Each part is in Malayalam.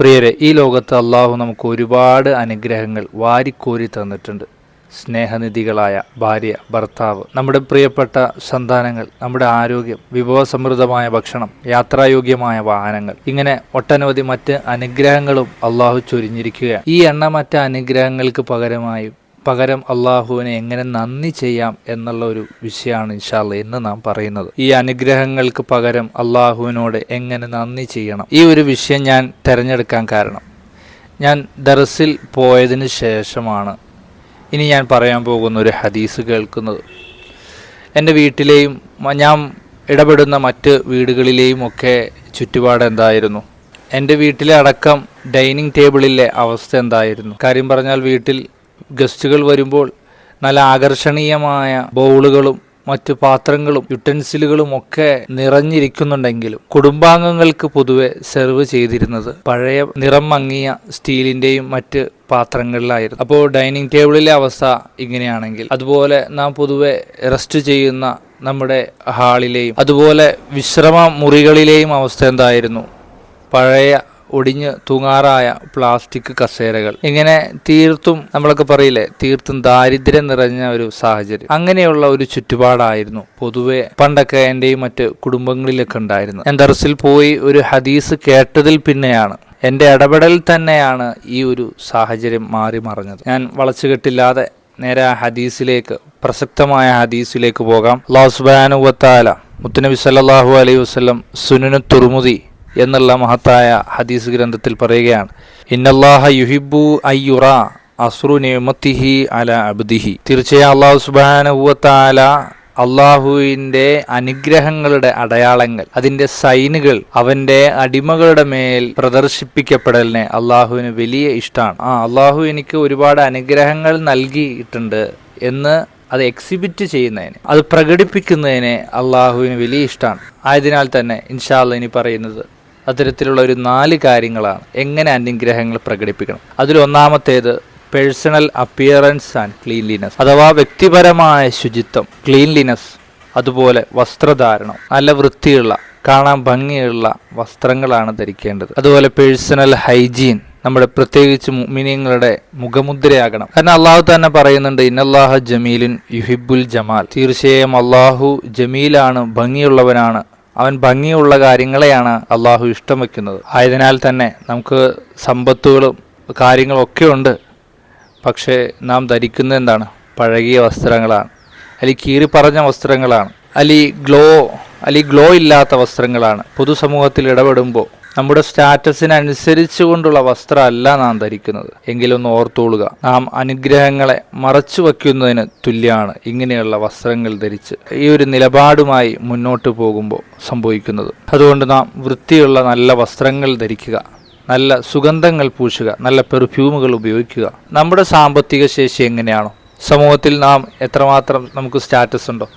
പ്രിയരെ ഈ ലോകത്ത് അള്ളാഹു നമുക്ക് ഒരുപാട് അനുഗ്രഹങ്ങൾ വാരിക്കോരി തന്നിട്ടുണ്ട്. സ്നേഹനിധികളായ ഭാര്യ ഭർത്താവ് നമ്മുടെ പ്രിയപ്പെട്ട സന്താനങ്ങൾ നമ്മുടെ ആരോഗ്യം വിഭവസമൃദ്ധമായ ഭക്ഷണം യാത്രായോഗ്യമായ വാഹനങ്ങൾ. ഇങ്ങനെ ഒട്ടനവധി മറ്റ് അനുഗ്രഹങ്ങളും അള്ളാഹു ചൊരിഞ്ഞിരിക്കുകയാണ്. ഈ എണ്ണമറ്റ അനുഗ്രഹങ്ങൾക്ക് പകരമായും പകരം അള്ളാഹുവിനെ എങ്ങനെ നന്ദി ചെയ്യാം എന്നുള്ള ഒരു വിഷയമാണ് ഇൻഷാല്ല ഇന്ന് നാം പറയുന്നത്. ഈ അനുഗ്രഹങ്ങൾക്ക് പകരം അള്ളാഹുവിനോട് എങ്ങനെ നന്ദി ചെയ്യണം? ഈ ഒരു വിഷയം ഞാൻ തിരഞ്ഞെടുക്കാൻ കാരണം. ഞാൻ ദർസിൽ പോയതിന് ശേഷമാണ് ഇനി ഞാൻ പറയാൻ പോകുന്ന ഒരു ഹദീസ് കേൾക്കുന്നത്. എന്റെ വീട്ടിലെയും ഞാൻ ഇടപെടുന്ന മറ്റ് വീടുകളിലെയും ഒക്കെ ചുറ്റുപാട് എന്തായിരുന്നു? എന്റെ വീട്ടിലെ അടക്കം ഡൈനിങ് ടേബിളിലെ അവസ്ഥ എന്തായിരുന്നു? കാര്യം പറഞ്ഞാൽ വീട്ടിൽ ഗസ്റ്റുകൾ വരുമ്പോൾ നല്ല ആകർഷണീയമായ ബൗളുകളും മറ്റു പാത്രങ്ങളും യുട്ടൻസിലുകളും ഒക്കെ നിറഞ്ഞിരിക്കുന്നുണ്ടെങ്കിലും കുടുംബാംഗങ്ങൾക്ക് പൊതുവെ സെർവ് ചെയ്തിരുന്നത് പഴയ നിറം മങ്ങിയ സ്റ്റീലിന്റെയും മറ്റ് പാത്രങ്ങളിലായിരുന്നു. അപ്പോൾ ഡൈനിങ് ടേബിളിലെ അവസ്ഥ ഇങ്ങനെയാണെങ്കിൽ അതുപോലെ നാം പൊതുവെ റെസ്റ്റ് ചെയ്യുന്ന നമ്മുടെ ഹാളിലെയും അതുപോലെ വിശ്രമ മുറികളിലെയും അവസ്ഥ എന്തായിരുന്നു? പഴയ ഒടിഞ്ഞ് തൂങ്ങാറായ പ്ലാസ്റ്റിക് കസേരകൾ. ഇങ്ങനെ തീർത്തും നമ്മളൊക്കെ പറയില്ലേ തീർത്തും ദാരിദ്ര്യം നിറഞ്ഞ ഒരു സാഹചര്യം. അങ്ങനെയുള്ള ഒരു ചുറ്റുപാടായിരുന്നു പൊതുവെ പണ്ടൊക്കെ എന്റെയും മറ്റ് കുടുംബങ്ങളിലൊക്കെ ഉണ്ടായിരുന്നു ഞാൻ ദർസിൽ പോയി ഒരു ഹദീസ് കേട്ടതിൽ പിന്നെയാണ് എന്റെ ഇടപെടൽ തന്നെയാണ് ഈ ഒരു സാഹചര്യം മാറി മറിഞ്ഞത്. ഞാൻ വളച്ചുകെട്ടില്ലാതെ നേരെ ആ ഹദീസിലേക്ക് പ്രസക്തമായ ഹദീസിലേക്ക് പോകാം. അള്ളാഹു സുബാനുവത്താല മുത്തുനബി സല്ലല്ലാഹു അലൈഹി വസല്ലം സുനനു തുർമുദി എന്നുള്ള മഹത്തായ ഹദീസ് ഗ്രന്ഥത്തിൽ പറയുകയാണ്. ഇന്നല്ലാഹ യുഹിബു അയ്യുറ അസ്രു നിയമത്തിഹി അല അബ്ദിഹി. തീർച്ചയായും അള്ളാഹു സുബാനുവത്താല അള്ളാഹുവിന്റെ അനുഗ്രഹങ്ങളുടെ അടയാളങ്ങൾ അതിന്റെ സൈനുകൾ അവന്റെ അടിമകളുടെ മേൽ പ്രദർശിപ്പിക്കപ്പെടലിനെ അള്ളാഹുവിന് വലിയ ഇഷ്ടമാണ്. ആ അള്ളാഹു എനിക്ക് ഒരുപാട് അനുഗ്രഹങ്ങൾ നൽകിയിട്ടുണ്ട് എന്ന് അത് എക്സിബിറ്റ് ചെയ്യുന്നതിന് അത് പ്രകടിപ്പിക്കുന്നതിന് അള്ളാഹുവിന് വലിയ ഇഷ്ടമാണ്. ആയതിനാൽ തന്നെ ഇൻഷാല്ല ഇനി പറയുന്നത് അത്തരത്തിലുള്ള ഒരു നാല് കാര്യങ്ങളാണ് എങ്ങനെ അന്യഗ്രഹങ്ങൾ പ്രകടിപ്പിക്കണം. അതിൽ ഒന്നാമത്തേത് പേഴ്സണൽ അപ്പിയറൻസ് ആൻഡ് ക്ലീൻലിനെസ് അഥവാ വ്യക്തിപരമായ ശുചിത്വം ക്ലീൻലിനെസ് അതുപോലെ വസ്ത്രധാരണം. നല്ല വൃത്തിയുള്ള കാണാൻ ഭംഗിയുള്ള വസ്ത്രങ്ങളാണ് ധരിക്കേണ്ടത്. അതുപോലെ പേഴ്സണൽ ഹൈജീൻ നമ്മുടെ പ്രത്യേകിച്ച് മുഅ്മിനീങ്ങളുടെ മുഖമുദ്രയാകണം. കാരണം അള്ളാഹു തന്നെ പറയുന്നുണ്ട് ഇന്നല്ലാഹ ജമീലിൻ യുഹിബുൽ ജമാൽ. തീർച്ചയായും അള്ളാഹു ജമീലാണ് ഭംഗിയുള്ളവനാണ് അവൻ ഭംഗിയുള്ള കാര്യങ്ങളെയാണ് അള്ളാഹു ഇഷ്ടം വയ്ക്കുന്നത് ആയതിനാൽ തന്നെ നമുക്ക് സമ്പത്തുകളും കാര്യങ്ങളും ഒക്കെ ഉണ്ട്. പക്ഷേ നാം ധരിക്കുന്ന എന്താണ്? പഴകിയ വസ്ത്രങ്ങളാണ്. അല്ലെങ്കിൽ കീറി പറഞ്ഞ വസ്ത്രങ്ങളാണ്. അല്ലെങ്കിൽ ഗ്ലോ അല്ലെങ്കിൽ ഗ്ലോ ഇല്ലാത്ത വസ്ത്രങ്ങളാണ്. പൊതുസമൂഹത്തിൽ ഇടപെടുമ്പോൾ നമ്മുടെ സ്റ്റാറ്റസിനനുസരിച്ച് കൊണ്ടുള്ള വസ്ത്രമല്ല നാം ധരിക്കുന്നത്. എങ്കിലൊന്ന് ഓർത്തോളുക. നാം അനുഗ്രഹങ്ങളെ മറച്ചു വയ്ക്കുന്നതിന് തുല്യമാണ് ഇങ്ങനെയുള്ള വസ്ത്രങ്ങൾ ധരിച്ച് ഈ ഒരു നിലപാടുമായി മുന്നോട്ട് പോകുമ്പോൾ സംഭവിക്കുന്നത്. അതുകൊണ്ട് നാം വൃത്തിയുള്ള നല്ല വസ്ത്രങ്ങൾ ധരിക്കുക. നല്ല സുഗന്ധങ്ങൾ പൂശുക. നല്ല പെർഫ്യൂമുകൾ ഉപയോഗിക്കുക. നമ്മുടെ സാമ്പത്തിക ശേഷി എങ്ങനെയാണോ? സമൂഹത്തിൽ നാം എത്രമാത്രം നമുക്ക് സ്റ്റാറ്റസ് ഉണ്ടോ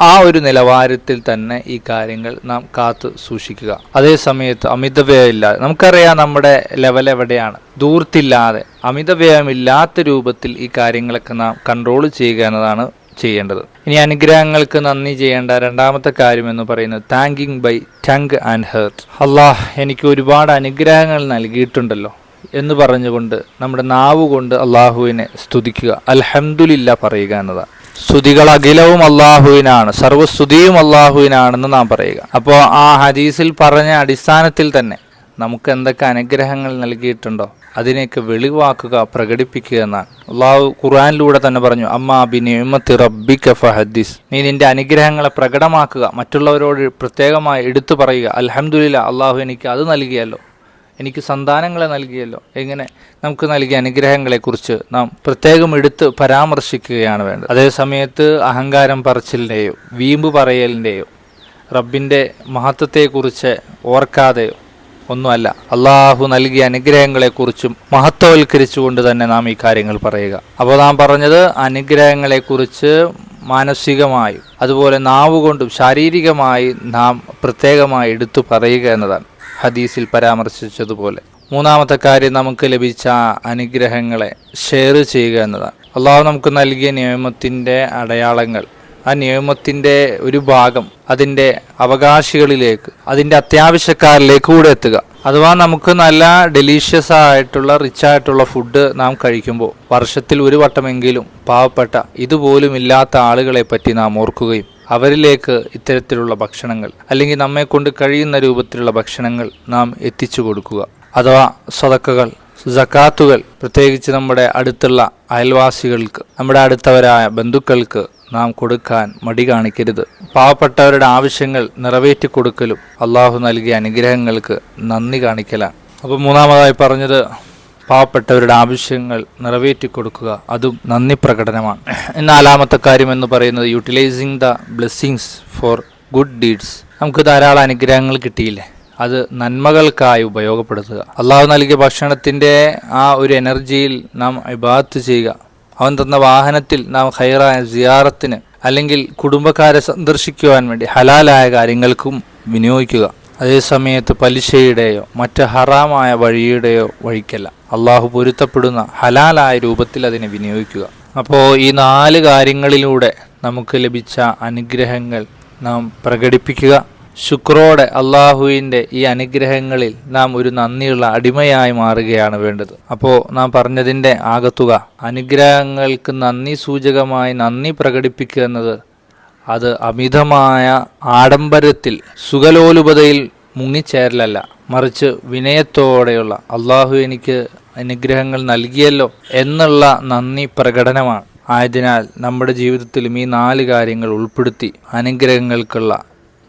ആ ഒരു നിലവാരത്തിൽ തന്നെ ഈ കാര്യങ്ങൾ നാം കാത്തു സൂക്ഷിക്കുക. അതേ സമയത്ത് അമിതവ്യയമില്ലാതെ നമുക്കറിയാം നമ്മുടെ ലെവൽ എവിടെയാണ്. ദൂർത്തില്ലാതെ അമിതവ്യയമില്ലാത്ത രൂപത്തിൽ ഈ കാര്യങ്ങളൊക്കെ നാം കൺട്രോൾ ചെയ്യുക എന്നതാണ് ചെയ്യേണ്ടത്. ഇനി അനുഗ്രഹങ്ങൾക്ക് നന്ദി ചെയ്യേണ്ട രണ്ടാമത്തെ കാര്യം എന്ന് പറയുന്നത് thanking by tongue and heart Allah എനിക്ക് ഒരുപാട് അനുഗ്രഹങ്ങൾ നൽകിയിട്ടുണ്ടല്ലോ എന്ന് പറഞ്ഞുകൊണ്ട് നമ്മുടെ നാവ് കൊണ്ട് അള്ളാഹുവിനെ സ്തുതിക്കുക. അൽഹംദുലില്ല പറയുക എന്നതാണ്. സ്തുതികൾ അഖിലവും അള്ളാഹുവിനാണ് സർവസ്തുതിയും അള്ളാഹുവിനാണെന്ന് നാം പറയുക. അപ്പോൾ ആ ഹദീസിൽ പറഞ്ഞ അടിസ്ഥാനത്തിൽ തന്നെ നമുക്ക് എന്തൊക്കെ അനുഗ്രഹങ്ങൾ നൽകിയിട്ടുണ്ടോ അതിനെയൊക്കെ വെളിവാക്കുക പ്രകടിപ്പിക്കുക എന്നാണ്. അള്ളാഹു ഖുറാനിലൂടെ തന്നെ പറഞ്ഞു അമ്മ ബിനിമത്തി റബ്ബിക ഫഹദ്ദിസ്. നീ നിന്റെ അനുഗ്രഹങ്ങളെ പ്രകടമാക്കുക മറ്റുള്ളവരോട് പ്രത്യേകമായി എടുത്തു പറയുക അലഹമുല്ല അള്ളാഹു എനിക്ക് അത് നൽകിയല്ലോ. എനിക്ക് സന്താനങ്ങളെ നൽകിയല്ലോ. എങ്ങനെ? നമുക്ക് നൽകിയ അനുഗ്രഹങ്ങളെക്കുറിച്ച് നാം പ്രത്യേകം എടുത്ത് പരാമർശിക്കുകയാണ് വേണ്ടത്. അതേസമയത്ത് അഹങ്കാരം പറച്ചിലിന്റെയോ വീമ്പ് പറയലിന്റെയോ റബ്ബിന്റെ മഹത്വത്തെക്കുറിച്ച് ഓർക്കാതെയോ ഒന്നുമല്ല. അള്ളാഹു നൽകിയ അനുഗ്രഹങ്ങളെക്കുറിച്ചും മഹത്വവൽക്കരിച്ചുകൊണ്ട് തന്നെ നാം ഈ കാര്യങ്ങൾ പറയുക. അപ്പോൾ നാം പറഞ്ഞത് അനുഗ്രഹങ്ങളെക്കുറിച്ച് മാനസികമായും അതുപോലെ നാവുകൊണ്ടും ശാരീരികമായി നാം പ്രത്യേകമായി എടുത്തു പറയുക എന്നതാണ്. ഹദീസിൽ പരാമർശിച്ചതുപോലെ. മൂന്നാമത്തെ കാര്യം നമുക്ക് ലഭിച്ച അനുഗ്രഹങ്ങളെ ഷെയർ ചെയ്യുക എന്നതാണ്. അള്ളാഹു നമുക്ക് നൽകിയ നിയമത്തിന്റെ അടയാളങ്ങൾ. ആ നിയമത്തിന്റെ ഒരു ഭാഗം അതിന്റെ അവകാശികളിലേക്ക് അതിന്റെ അത്യാവശ്യക്കാരിലേക്ക് കൂടെ എത്തുക. അഥവാ നമുക്ക് നല്ല ഡെലീഷ്യസ് ആയിട്ടുള്ള റിച്ച് ആയിട്ടുള്ള ഫുഡ് നാം കഴിക്കുമ്പോൾ വർഷത്തിൽ ഒരു വട്ടമെങ്കിലും പാവപ്പെട്ട ഇതുപോലും ഇല്ലാത്ത ആളുകളെ പറ്റി നാം ഓർക്കുകയും അവരിലേക്ക് ഇത്തരത്തിലുള്ള ഭക്ഷണങ്ങൾ അല്ലെങ്കിൽ നമ്മെ കൊണ്ട് കഴിയുന്ന രൂപത്തിലുള്ള ഭക്ഷണങ്ങൾ നാം എത്തിച്ചു കൊടുക്കുക. അഥവാ സ്വതക്കകൾ സക്കാത്തുകൾ പ്രത്യേകിച്ച് നമ്മുടെ അടുത്തുള്ള അയൽവാസികൾക്ക് നമ്മുടെ അടുത്തവരായ ബന്ധുക്കൾക്ക് നാം കൊടുക്കാൻ മടി കാണിക്കരുത്. പാവപ്പെട്ടവരുടെ ആവശ്യങ്ങൾ നിറവേറ്റി കൊടുക്കലും അള്ളാഹു നൽകിയ അനുഗ്രഹങ്ങൾക്ക് നന്ദി കാണിക്കലാണ്. അപ്പോൾ മൂന്നാമതായി പറഞ്ഞത് പാവപ്പെട്ടവരുടെ ആവശ്യങ്ങൾ നിറവേറ്റി കൊടുക്കുക. അതും നന്ദി പ്രകടനമാണ്. നാലാമത്തെ കാര്യം എന്ന് പറയുന്നത് utilising the blessings for good deeds നമുക്ക് ധാരാളം അനുഗ്രഹങ്ങൾ കിട്ടിയില്ലേ? അത് നന്മകൾക്കായി ഉപയോഗപ്പെടുത്തുക. അള്ളാഹു നൽകിയ ഭക്ഷണത്തിന്റെ ആ ഒരു എനർജിയിൽ നാം ഇബാത്ത് ചെയ്യുക. അവൻ തന്ന വാഹനത്തിൽ നാം ഹൈറായ സിയാറത്തിന് അല്ലെങ്കിൽ കുടുംബക്കാരെ സന്ദർശിക്കുവാൻ വേണ്ടി ഹലാലായ കാര്യങ്ങൾക്കും വിനിയോഗിക്കുക. അതേ സമയത്ത് പലിശയുടെയോ മറ്റ് ഹറാമായ വഴിയുടെയോ വഴിക്കല്ല. അള്ളാഹു പൊരുത്തപ്പെടുന്ന ഹലാലായ രൂപത്തിൽ അതിനെ വിനിയോഗിക്കുക. അപ്പോൾ ഈ നാല് കാര്യങ്ങളിലൂടെ നമുക്ക് ലഭിച്ച അനുഗ്രഹങ്ങൾ നാം പ്രകടിപ്പിക്കുക. ശുക്രോടെ അള്ളാഹുവിന്റെ ഈ അനുഗ്രഹങ്ങളിൽ നാം ഒരു നന്ദിയുള്ള അടിമയായി മാറുകയാണ് വേണ്ടത്. അപ്പോൾ നാം പറഞ്ഞതിന്റെ ആകത്തുക. അനുഗ്രഹങ്ങൾക്ക് നന്ദി സൂചകമായി നന്ദി പ്രകടിപ്പിക്കുക എന്നത് അത് അമിതമായ ആഡംബരത്തിൽ സുഖലോലുപതയിൽ മുങ്ങിച്ചേരലല്ല. മറിച്ച് വിനയത്തോടെയുള്ള അള്ളാഹു എനിക്ക് അനുഗ്രഹങ്ങൾ നൽകിയല്ലോ എന്നുള്ള നന്ദി പ്രകടനമാണ്. ആയതിനാൽ നമ്മുടെ ജീവിതത്തിലും ഈ നാല് കാര്യങ്ങൾ ഉൾപ്പെടുത്തി അനുഗ്രഹങ്ങൾക്കുള്ള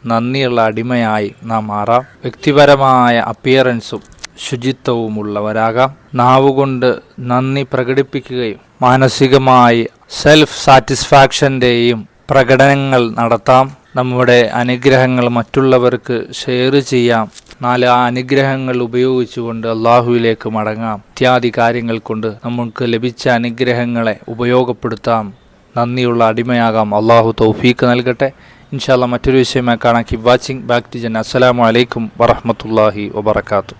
നന്ദിയുള്ള അടിമയായി നാം മാറാം. വ്യക്തിപരമായ അപ്പിയറൻസും ശുചിത്വവുമുള്ളവരാകാം. നാവുകൊണ്ട് നന്ദി പ്രകടിപ്പിക്കുകയും മാനസികമായി സെൽഫ് സാറ്റിസ്ഫാക്ഷന്റെയും പ്രകടനങ്ങൾ നടത്താം. നമ്മുടെ അനുഗ്രഹങ്ങൾ മറ്റുള്ളവർക്ക് ഷെയർ ചെയ്യാം. നാല് ആ അനുഗ്രഹങ്ങൾ ഉപയോഗിച്ചുകൊണ്ട് അള്ളാഹുവിലേക്ക് മടങ്ങാം. ഇത്യാദി കാര്യങ്ങൾ കൊണ്ട് നമുക്ക് ലഭിച്ച അനുഗ്രഹങ്ങളെ ഉപയോഗപ്പെടുത്താം. നന്ദിയുള്ള അടിമയാകാം. അള്ളാഹു തൗഫീക്ക് നൽകട്ടെ. ഇൻഷാല്ല മറ്റൊരു വിഷയമായി കാണാം. കീപ് വാച്ചിങ് ബാക്ക് ടു ജൻ അസ്സലാമു അലൈക്കും വറഹമത്തല്ലാഹി വബർക്കാത്തു